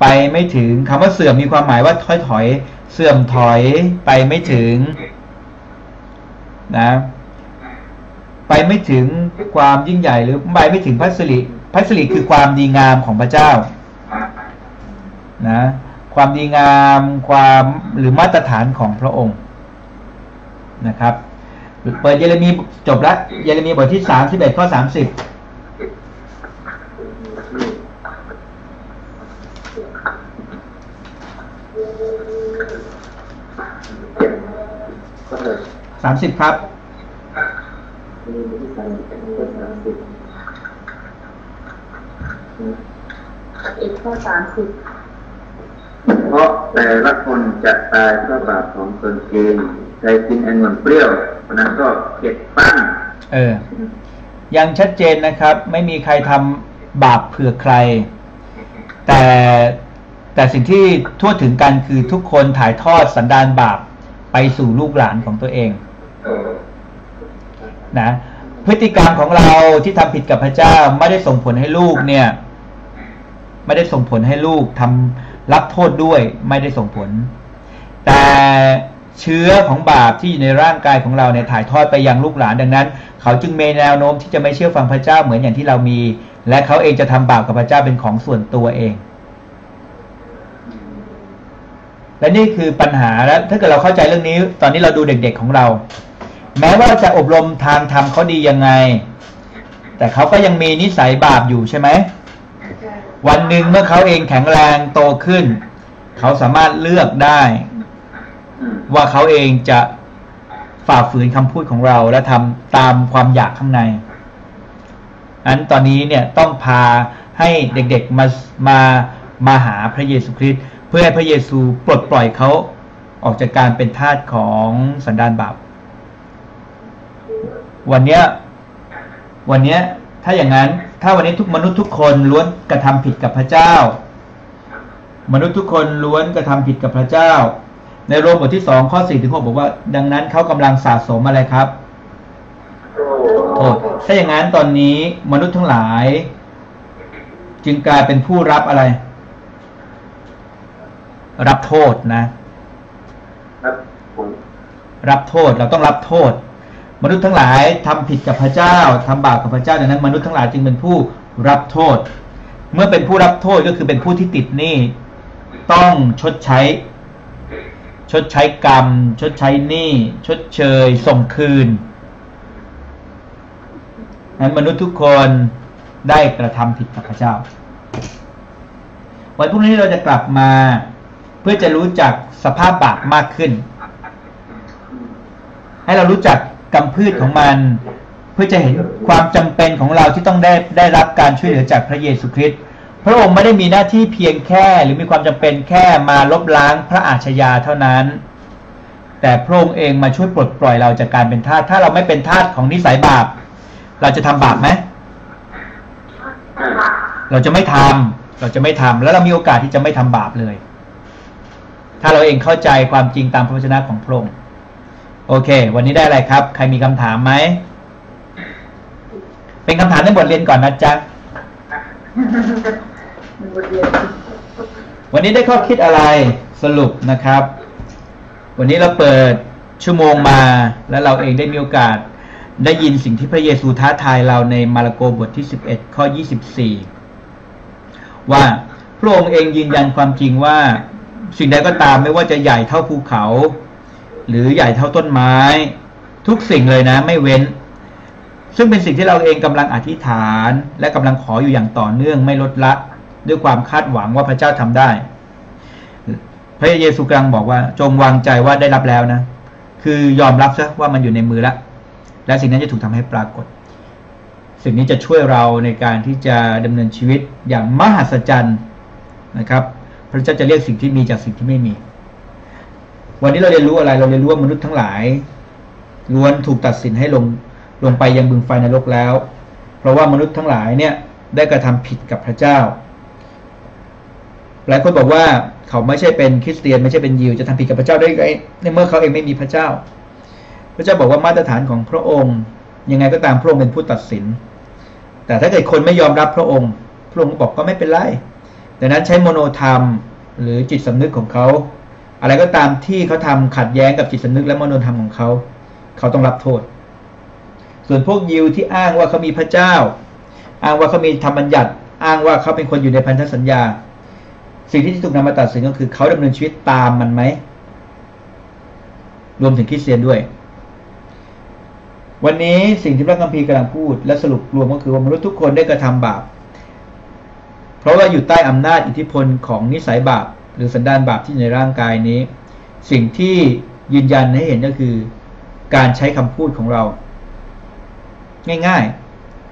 ไปไม่ถึงคำว่าเสื่อมมีความหมายว่าถอยถอย เสื่อมถอยไปไม่ถึงนะไปไม่ถึงความยิ่งใหญ่หรือไปไม่ถึงพัสริพัสริคือความดีงามของพระเจ้านะความดีงามความหรือมาตรฐานของพระองค์นะครับ เปิดเยเรมีจบล้วเยเรมีบทที่สามสิบเอ็ดข้อสามสิบ สามสิบครับอีกข้อสามสิบเพราะแต่ละคนจะตายเพราะบาปของตนเองใครกินแองุ่นเปรี้ยวนั้นก็เก็บปั้นเออ ยังชัดเจนนะครับ ไม่มีใครทำบาปเผื่อใคร แต่ แต่สิ่งที่ทั่วถึงกันคือทุกคนถ่ายทอดสันดานบาปไปสู่ลูกหลานของตัวเองนะพฤติกรรมของเราที่ทำผิดกับพระเจ้าไม่ได้ส่งผลให้ลูกเนี่ย ไม่ได้ส่งผลให้ลูกทำรับโทษด้วย ไม่ได้ส่งผล แต่เชื้อของบาปที่อยู่ในร่างกายของเราเนี่ยถ่ายทอดไปยังลูกหลานดังนั้น เขาจึงมีแนวโน้มที่จะไม่เชื่อฟังพระเจ้าเหมือนอย่างที่เรามี และเขาเองจะทำบาปกับพระเจ้าเป็นของส่วนตัวเอง และนี่คือปัญหาแล้วถ้าเกิดเราเข้าใจเรื่องนี้ ตอนนี้เราดูเด็กๆของเรา แม้ว่าจะอบรมทางธรรมเขาดียังไง แต่เขาก็ยังมีนิสัยบาปอยู่ใช่ไหมวันหนึ่งเมื่อเขาเองแข็งแรงโตขึ้น เขาสามารถเลือกได้ ว่าเขาเองจะฝ่าฝืนคำพูดของเรา และทำตามความอยากข้างในอันตอนนี้เนี่ยต้องพาให้เด็กๆมามามาหาพระเยซูคริสต์ พื่อให้พระเยซูปลดปล่อยเขาออกจากการเป็นทาสของสันดานบาป วันเนี้ยวันเนี้ยถ้าอย่างนั้น ถ้าวันนี้ทุกมนุษย์ทุกคนล้วนกระทำผิดกับพระเจ้า มนุษย์ทุกคนล้วนกระทำผิดกับพระเจ้า ในโรมบทที่สองข้อสี่ถึงหกบอกว่า ดังนั้นเขากำลังสะสมอะไรครับโทษถ้าอย่างนั้นตอนนี้มนุษย์ทั้งหลาย จึงกลายเป็นผู้รับอะไร รับโทษนะรับโทษเราต้องรับโทษ มนุษย์ทั้งหลายทำผิดกับพระเจ้าทำบาปกับพระเจ้าดังนั้นมนุษย์ทั้งหลายจึงเป็นผู้รับโทษ เมื่อเป็นผู้รับโทษก็คือเป็นผู้ที่ติดหนี้ต้องชดใช้ ชดใช้กรรม ชดใช้หนี้ชดเชย ส่งคืนนั้นมนุษย์ทุกคนได้กระทำผิดกับพระเจ้า วันพรุ่งนี้เราจะกลับมา เพื่อจะรู้จักสภาพบาปมากขึ้น ให้เรารู้จักกำพืชของมัน เพื่อจะเห็นความจำเป็นของเราที่ต้องได้ได้รับการช่วยเหลือจากพระเยซูคริสต์พระองค์ไม่ได้มีหน้าที่เพียงแค่หรือมีความจำเป็นแค่มาลบล้างพระอาชญาเท่านั้น แต่พระองค์เองมาช่วยปลดปล่อยเราจากการเป็นทาสถ้าเราไม่เป็นทาสของนิสัยบาป เราจะทำบาปไหมเราจะไม่ทำเราจะไม่ทำแล้วเรามีโอกาสที่จะไม่ทำบาปเลย ถ้าเราเองเข้าใจความจริงตามพระวจนะของพระองค์โอเค วันนี้ได้อะไรครับ ใครมีคำถามไหม เป็นคำถามในบทเรียนก่อนนะจ๊ะวันนี้ได้ข้อคิดอะไรสรุปนะครับ วันนี้เราเปิดชั่วโมงมา แล้วเราเองได้มีโอกาสได้ยินสิ่งที่พระเยซูท้าทายเราในมาระโกบทที่ 11 ข้อ 24 ว่าพระองค์เองยืนยันความจริงว่า สิ่งใดก็ตามไม่ว่าจะใหญ่เท่าภูเขา หรือใหญ่เท่าต้นไม้ ทุกสิ่งเลยนะ ไม่เว้น ซึ่งเป็นสิ่งที่เราเองกำลังอธิษฐาน และกำลังขออยู่อย่างต่อเนื่องไม่ลดละด้วยความคาดหวังว่าพระเจ้าทำได้ พระเยซูกลังบอกว่า จงวางใจว่าได้รับแล้วนะ คือยอมรับซะว่ามันอยู่ในมือล้วและสิ่งนั้นจะถูกทำให้ปรากฏ สิ่งนี้จะช่วยเราในการที่จะดำเนินชีวิตอย่างมหัศจรรย์นะครับ พระเจ้าจะเรียกสิ่งที่มีจากสิ่งที่ไม่มี วันนี้เราเรียนรู้อะไร เราเรียนรู้ว่ามนุษย์ทั้งหลายล้วนถูกตัดสินให้ลงลงไปยังบึงไฟนรกแล้ว เพราะว่ามนุษย์ทั้งหลายเนี่ยได้กระทำผิดกับพระเจ้า หลายคนบอกว่าเขาไม่ใช่เป็นคริสเตียนไม่ใช่เป็นยิวจะทำผิดกับพระเจ้าได้ไงในเมื่อเขาเองไม่มีพระเจ้า พระเจ้าบอกว่ามาตรฐานของพระองค์ ยังไงก็ตามพระองค์เป็นผู้ตัดสิน แต่ถ้าเกิดคนไม่ยอมรับพระองค์ พระองค์บอกก็ไม่เป็นไร ดังนั้นใช้โมโนธรรม หรือจิตสำนึกของเขา อะไรก็ตามที่เขาทำขัดแย้งกับจิตสำนึกและโมโนธรรมของเขา เขาต้องรับโทษ ส่วนพวกยิวที่อ้างว่าเขามีพระเจ้า อ้างว่าเขามีธรรมบัญญัติ อ้างว่าเขาเป็นคนอยู่ในพันธสัญญา สิ่งที่ถูกนำมาตัดสินก็คือเขาดำเนินชีวิตตามมันไหม รวมถึงคริสเตียนด้วยวันนี้สิ่งที่พระคัมภีร์กำลังพูดและสรุปรวมก็คือว่ามนุษย์ทุกคนได้กระทำบาป เพราะว่าอยู่ใต้อำนาจอิทธิพลของนิสัยบาปหรือสันดานบาปที่ในร่างกายนี้ สิ่งที่ยืนยันให้เห็นก็คือ การใช้คำพูดของเรา ง่าย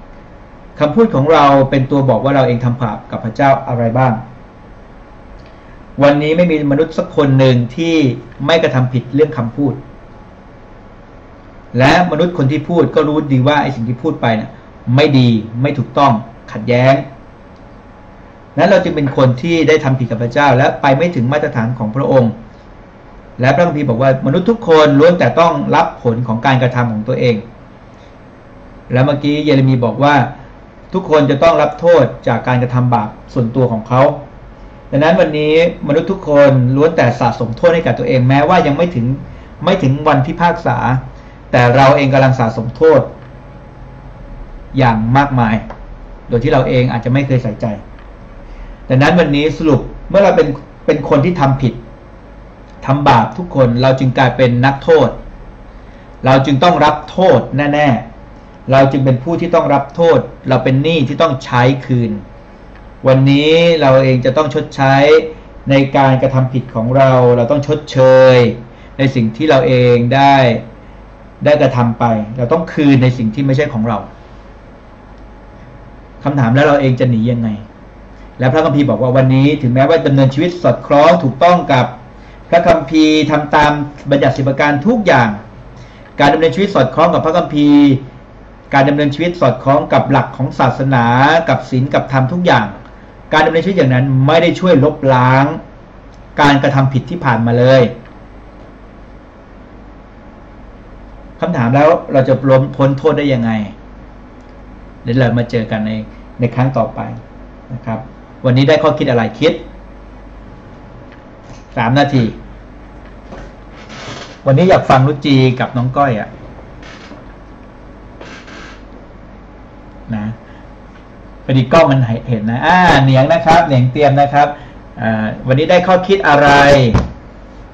ๆคำพูดของเราเป็นตัวบอกว่าเราเองทำบาปกับพระเจ้าอะไรบ้าง วันนี้ไม่มีมนุษย์สักคนหนึ่งที่ไม่กระทำผิดเรื่องคำพูด และมนุษย์คนที่พูดก็รู้ดีว่าไอ้สิ่งที่พูดไปเนี่ยไม่ดีไม่ถูกต้องขัดแย้ง นั้นเราจึงเป็นคนที่ได้ทำผิดกับพระเจ้า และไปไม่ถึงมาตรฐานของพระองค์ และพระคัมภีร์บอกว่ามนุษย์ทุกคนล้วนแต่ต้องรับผลของการกระทำของตัวเอง แล้วเมื่อกี้เยเรมีบอกว่าทุกคนจะต้องรับโทษจากการกระทำบาปส่วนตัวของเขาดังนั้นวันนี้มนุษย์ทุกคนล้วนแต่สะสมโทษให้กับตัวเองแม้ว่ายังไม่ถึงไม่ถึงวันพิพากษา แต่เราเองกำลังสะสมโทษ อย่างมากมาย โดยที่เราเองอาจจะไม่เคยใส่ใจ ดังนั้นวันนี้สรุปเมื่อเราเป็นเป็นคนที่ทำผิดทำบาปทุกคนเราจึงกลายเป็นนักโทษ เราจึงต้องรับโทษแน่ๆ เราจึงเป็นผู้ที่ต้องรับโทษ เราเป็นหนี้ที่ต้องใช้คืน วันนี้เราเองจะต้องชดใช้ในการกระทำผิดของเรา เราต้องชดเชย ในสิ่งที่เราเองได้ได้กระทำไป เราต้องคืนในสิ่งที่ไม่ใช่ของเราคำถามแล้วเราเองจะหนียังไง และพระคัมภีร์บอกว่าวันนี้ถึงแม้ว่าดำเนินชีวิตสอดคล้องถูกต้องกับ พระคัมภีร์ทำตามบัญญัติสิบประการทุกอย่าง การดำเนินชีวิตสอดคล้องกับพระคัมภีร์ การดำเนินชีวิตสอดคล้องกับหลักของศาสนา กับศีลกับธรรมทุกอย่าง การดำเนินชีวิตอย่างนั้นไม่ได้ช่วยลบล้าง การกระทำผิดที่ผ่านมาเลยคำถามแล้วเราจะล้มพ้นโทษได้ยังไง เดี๋ยวเรามาเจอกันในในครั้งต่อไปนะครับ วันนี้ได้ข้อคิดอะไรคิดสามนาที วันนี้อยากฟังรุจีกับน้องก้อยอะนะพอดีกล้องมันเห็นนะอ่าเหนียงนะครับ เหนียงเตรียมนะครับอ่าวันนี้ได้ข้อคิดอะไร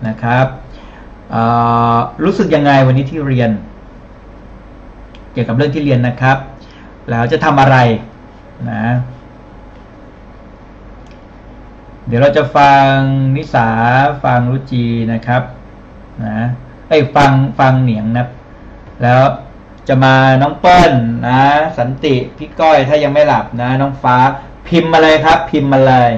นะครับรู้สึกยังไงวันนี้ที่เรียน เกี่ยวกับเรื่องที่เรียนนะครับ แล้วจะทำอะไรนะ เดี๋ยวเราจะฟังนิสาฟังรุจีนะครับนะไอ้ฟังฟังเหนียงนะแล้วจะมาน้องเปิ้ลนะ สันติพี่ก้อยถ้ายังไม่หลับนะ น้องฟ้าพิมพ์มาเลยครับ พิมพ์มาเลย